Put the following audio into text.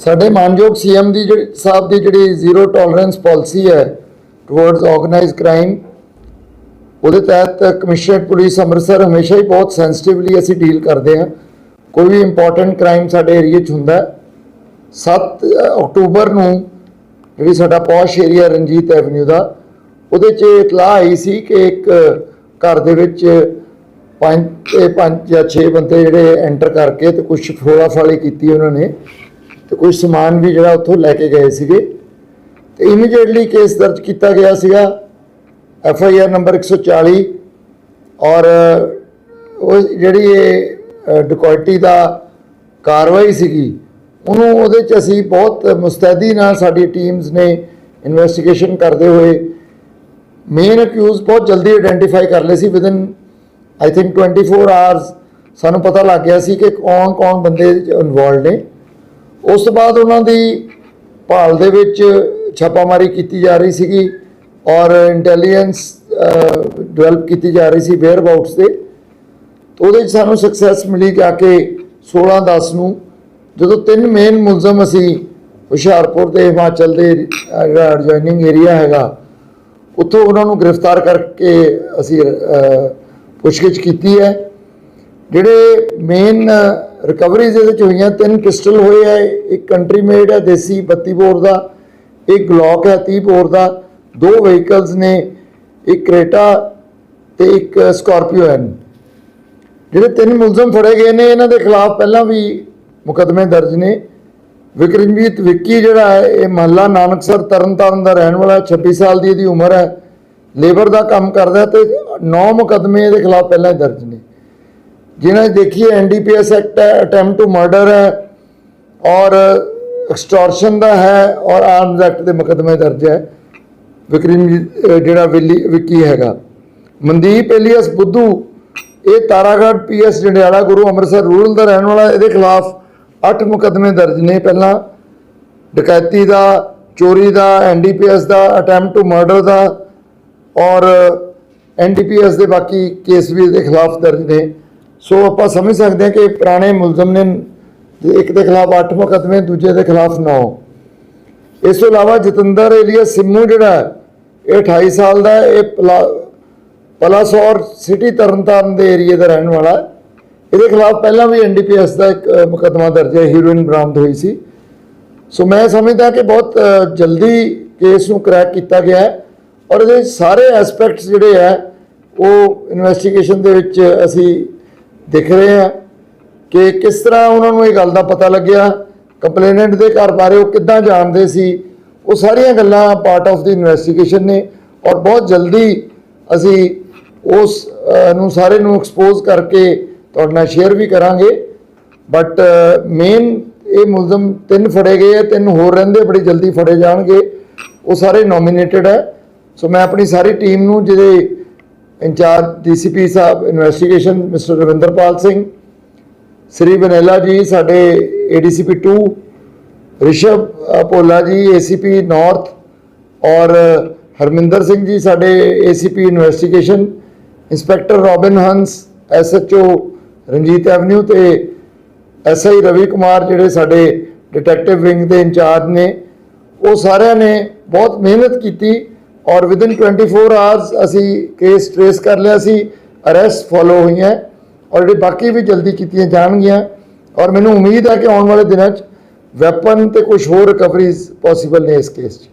ਸਾਡੇ ਮਾਨਯੋਗ ਸੀਐਮ ਦੀ ਜਿਹੜੀ ਸਾਹਿਬ ਦੀ ਜਿਹੜੀ ਜ਼ੀਰੋ ਟੋਲਰੈਂਸ ਪਾਲਿਸੀ ਹੈ ਟੁਵਰਡਸ ਆਰਗੇਨਾਈਜ਼ਡ ਕ੍ਰਾਈਮ ਉਹਦੇ ਤਹਿਤ ਕਮਿਸ਼ਨਰੇਟ ਪੁਲਿਸ ਅੰਮ੍ਰਿਤਸਰ ਹਮੇਸ਼ਾ ਹੀ ਬਹੁਤ ਸੈਂਸਿਟਿਵਲੀ ਅਸੀਂ ਡੀਲ ਕਰਦੇ ਹਾਂ। ਕੋਈ ਵੀ ਇੰਪੋਰਟੈਂਟ ਕ੍ਰਾਈਮ ਸਾਡੇ ਏਰੀਆ 'ਚ ਹੁੰਦਾ ਹੈ। 7 ਅਕਤੂਬਰ ਨੂੰ ਜਿਹੜੀ ਸਾਡਾ ਪੌਸ਼ ਏਰੀਆ ਰਣਜੀਤ ਐਵਨਿਊ ਦਾ, ਉਹਦੇ 'ਚ ਇਤਲਾਹ ਆਈ ਸੀ ਕਿ ਇੱਕ ਘਰ ਦੇ ਵਿੱਚ ਪੰਜ ਤੇ ਪੰਜ ਜਾਂ 6 ਬੰਦੇ ਜਿਹੜੇ ਐਂਟਰ ਕਰਕੇ ਤੇ ਕੁਝ ਫੋੜਾ ਫਾੜੀ ਕੀਤੀ ਉਹਨਾਂ ਨੇ। ਤੇ ਕੁਝ ਸਮਾਨ ਵੀ ਜਿਹੜਾ ਉੱਥੋਂ ਲੈ ਕੇ ਗਏ ਸੀਗੇ। ਤੇ ਇਮੀਡੀਏਟਲੀ ਕੇਸ ਦਰਜ ਕੀਤਾ ਗਿਆ ਸੀਗਾ। ਐਫ ਆਈ ਆਰ ਨੰਬਰ 140 ਔਰ, ਉਹ ਜਿਹੜੀ ਇਹ ਡਕੈਤੀ ਦਾ ਕਾਰਵਾਈ ਸੀਗੀ, ਉਹਨੂੰ ਉਹਦੇ ਚ ਅਸੀਂ ਬਹੁਤ ਮੁਸਤੈਦੀ ਨਾਲ ਸਾਡੀ ਟੀਮਸ ਨੇ ਇਨਵੈਸਟੀਗੇਸ਼ਨ ਕਰਦੇ ਹੋਏ ਮੇਨ ਅਕਿਊਜ਼ ਬਹੁਤ ਜਲਦੀ ਆਇਡੈਂਟੀਫਾਈ ਕਰ ਲਏ ਸੀ। ਵਿਦਨ ਆਈ ਥਿੰਕ 24 ਆਵਰਸ ਸਾਨੂੰ ਪਤਾ ਲੱਗ ਗਿਆ ਸੀ ਕਿ ਕੌਣ ਕੌਣ ਬੰਦੇ ਇਨਵੋਲਡ ਨੇ। ਉਸ ਤੋਂ ਬਾਅਦ ਉਹਨਾਂ ਦੀ ਭਾਲ ਦੇ ਵਿੱਚ ਛਾਪਾਮਾਰੀ ਕੀਤੀ ਜਾ ਰਹੀ ਸੀਗੀ ਔਰ ਇੰਟੈਲੀਜੈਂਸ ਡਿਵੈਲਪ ਕੀਤੀ ਜਾ ਰਹੀ ਸੀ ਵੇਅਰ ਅਬਾਊਟਸ ਦੇ ਉਹਦੇ 'ਚ ਸਾਨੂੰ ਸਕਸੈਸ ਮਿਲੀ ਜਾ ਕੇ 16 10 ਨੂੰ ਜਦੋਂ ਤਿੰਨ ਮੇਨ ਮੁਲਜ਼ਮ ਅਸੀਂ ਹੁਸ਼ਿਆਰਪੁਰ ਦੇ ਹਿਮਾਚਲ ਦੇ, ਜਿਹੜਾ ਅਡਜੋਇਨਿੰਗ ਏਰੀਆ ਹੈਗਾ, ਉੱਥੋਂ ਉਹਨਾਂ ਨੂੰ ਗ੍ਰਿਫਤਾਰ ਕਰਕੇ ਅਸੀਂ ਪੁੱਛਗਿੱਛ ਕੀਤੀ ਹੈ। ਜਿਹੜੇ ਮੇਨ ਰਿਕਵਰੀਜ਼ ਇਹਦੇ ਚ ਹੋਈਆਂ ਤਿੰਨ ਪਿਸਟਲ ਹੋਏ ਆ, ਇੱਕ ਕੰਟਰੀ ਮੇਡ ਹੈ ਦੇਸੀ 32 ਬੋਰ ਦਾ, ਇੱਕ ਗਲੌਕ ਹੈ 30 ਬੋਰ ਦਾ, ਦੋ ਵਹੀਕਲਸ ਨੇ, ਇੱਕ ਕ੍ਰੇਟਾ ਤੇ ਇੱਕ ਸਕਾਰਪੀਓ ਹੈ ਜਿਹੜੇ ਤਿੰਨ ਮੁਲਜ਼ਮ ਫੜੇ ਗਏ ਨੇ, ਇਹਨਾਂ ਦੇ ਖਿਲਾਫ ਪਹਿਲਾਂ ਵੀ ਮੁਕੱਦਮੇ ਦਰਜ ਨੇ। ਵਿਕਰਮਜੀਤ ਵਿੱਕੀ ਜਿਹੜਾ ਹੈ, ਇਹ ਮਹੱਲਾ ਨਾਨਕਸਰ, ਤਰਨਤਾਰਨ ਦਾ ਰਹਿਣ ਵਾਲਾ 26 ਸਾਲ ਦੀ ਇਹਦੀ ਉਮਰ ਹੈ। ਲੇਬਰ ਦਾ ਕੰਮ ਕਰਦਾ ਹੈ ਤੇ 9 ਮੁਕੱਦਮੇ ਇਹਦੇ ਖਿਲਾਫ ਪਹਿਲਾਂ ਹੀ ਦਰਜ ਨੇ। ਜਿਨ੍ਹਾਂ 'ਚ ਦੇਖੀਏ ਐਨਡੀਪੀਐਸ ਐਕਟ ਹੈ ਅਟੈਂਪਟ ਟੂ ਮਰਡਰ ਹੈ ਔਰ ਐਕਸਟੋਰਸ਼ਨ ਦਾ ਹੈ ਔਰ ਆਰਮਜ਼ ਐਕਟ ਦੇ ਮੁਕੱਦਮੇ ਦਰਜ ਹੈ। ਵਿਕਰਮ ਜਿਹੜਾ ਵਿੱਲੀ, ਵਿੱਕੀ ਹੈਗਾ। ਮਨਦੀਪ ਏਲੀਅਸ ਬੁੱਧੂ, ਇਹ ਤਾਰਾਗੜ੍ਹ ਪੀਐਸ ਜੰਡਿਆਲਾ ਗੁਰੂ ਅੰਮ੍ਰਿਤਸਰ ਰੂਰਲ ਦਾ ਰਹਿਣ ਵਾਲਾ, ਇਹਦੇ ਖਿਲਾਫ 8 ਮੁਕੱਦਮੇ ਦਰਜ ਨੇ ਪਹਿਲਾਂ। ਡਕੈਤੀ ਦਾ, ਚੋਰੀ ਦਾ ਐਨਡੀਪੀਐਸ ਦਾ ਅਟੈਂਪਟ ਟੂ ਮਰਡਰ ਦਾ ਔਰ ਐਨਡੀਪੀਐਸ ਦੇ ਬਾਕੀ ਕੇਸ ਵੀ ਇਹਦੇ ਖਿਲਾਫ ਦਰਜ ਨੇ। ਸੋ ਆਪਾਂ ਸਮਝ ਸਕਦੇ ਹਾਂ ਕਿ ਪੁਰਾਣੇ ਮੁਲਜ਼ਮ ਨੇ ਇੱਕ ਦੇ ਖਿਲਾਫ 8 ਮੁਕੱਦਮੇ ਦੂਜੇ ਦੇ ਖਿਲਾਫ 9 ਇਸ ਤੋਂ ਇਲਾਵਾ ਜਤਿੰਦਰ ਏਲੀਆ ਸਿੰਮੂ ਜਿਹੜਾ ਇਹ 28 ਸਾਲ ਦਾ ਇਹ ਪਲਾ- ਪਲਾਸੌਰ ਸਿਟੀ ਤਰਨਤਾਰਨ ਦੇ ਏਰੀਏ ਦਾ ਰਹਿਣ ਵਾਲਾ ਇਹਦੇ ਖਿਲਾਫ ਪਹਿਲਾਂ ਵੀ ਐਨਡੀਪੀਐਸ ਦਾ ਇੱਕ ਅ, ਮੁਕੱਦਮਾ ਦਰਜ ਹੈ ਹੀਰੋਇਨ ਬਰਾਮਦ ਹੋਈ ਸੀ। ਸੋ ਮੈਂ ਸਮਝਦਾ ਕਿ ਬਹੁਤ ਜਲਦੀ ਕੇਸ ਨੂੰ ਕ੍ਰੈਕ ਕੀਤਾ ਗਿਆ ਹੈ ਔਰ ਇਹਦੇ ਸਾਰੇ ਐਸਪੈਕਟਸ ਜਿਹੜੇ ਹੈ ਉਹ ਇਨਵੈਸਟੀਗੇਸ਼ਨ ਦੇ ਵਿੱਚ ਅਸੀਂ ਦਿਖ ਰਹੇ ਹਾਂ ਕਿ ਕਿਸ ਤਰ੍ਹਾਂ ਉਹਨਾਂ ਨੂੰ ਇਹ ਗੱਲ ਦਾ ਪਤਾ ਲੱਗਿਆ, ਕੰਪਲੇਨੈਂਟ ਦੇ ਘਰ ਬਾਰੇ ਉਹ ਕਿੱਦਾਂ ਜਾਣਦੇ ਸੀ, ਉਹ ਸਾਰੀਆਂ ਗੱਲਾਂ ਪਾਰਟ ਆਫ ਦੀ ਇਨਵੈਸਟੀਗੇਸ਼ਨ ਨੇ ਔਰ ਬਹੁਤ ਜਲਦੀ ਅਸੀਂ ਉਸ ਨੂੰ ਸਾਰੇ ਨੂੰ ਐਕਸਪੋਜ਼ ਕਰਕੇ ਤੁਹਾਡੇ ਨਾਲ ਸ਼ੇਅਰ ਵੀ ਕਰਾਂਗੇ। ਬਟ ਮੇਨ ਇਹ ਮੁਲਜ਼ਮ ਤਿੰਨ ਫੜੇ ਗਏ ਆ, ਤਿੰਨ ਹੋਰ ਰਹਿੰਦੇ ਬੜੀ ਜਲਦੀ ਫੜੇ ਜਾਣਗੇ। ਉਹ ਸਾਰੇ ਨੋਮੀਨੇਟਡ ਹੈ ਸੋ ਮੈਂ ਆਪਣੀ ਸਾਰੀ ਟੀਮ ਨੂੰ ਜਿਹਦੇ incharge DCP sahib investigation mister Ravinderpal Singh, Shri Banela ji, ਸਾਡੇ ਏਡੀਸੀਪੀ 2 ਰਿਸ਼ਵ ਭੋਲਾ ਜੀ ਏਸੀਪੀ ਨਾਰਥ ਔਰ ਹਰਮਿੰਦਰ ਸਿੰਘ ਜੀ, ਸਾਡੇ ACP investigation inspector Robin Hans SHO Ranjit Avenue ਤੇ ਐਸਆਈ ਰਵੀ ਕੁਮਾਰ ਜਿਹੜੇ ਸਾਡੇ ਡਿਟੈਕਟਿਵ ਵਿੰਗ ਦੇ ਇੰਚਾਰਜ ਨੇ, ਉਹ ਸਾਰਿਆਂ ਨੇ ਬਹੁਤ ਮਿਹਨਤ ਕੀਤੀ ਔਰ ਵਿਦਿਨ 24 ਆਵਰਸ ਅਸੀਂ ਕੇਸ ਟ੍ਰੇਸ ਕਰ ਲਿਆ ਸੀ ਅਰੈਸਟ ਫੋਲੋ ਹੋਈਆਂ, ਔਰ ਜਿਹੜੇ ਬਾਕੀ ਵੀ ਜਲਦੀ ਕੀਤੀਆਂ ਜਾਣਗੀਆਂ, ਔਰ ਮੈਨੂੰ ਉਮੀਦ ਹੈ ਕਿ ਆਉਣ ਵਾਲੇ ਦਿਨਾਂ 'ਚ ਵੈਪਨ ਤੇ ਕੁਝ ਹੋਰ ਰਿਕਵਰੀਜ਼ ਪੋਸੀਬਲ ਨੇ ਇਸ ਕੇਸ 'ਚ।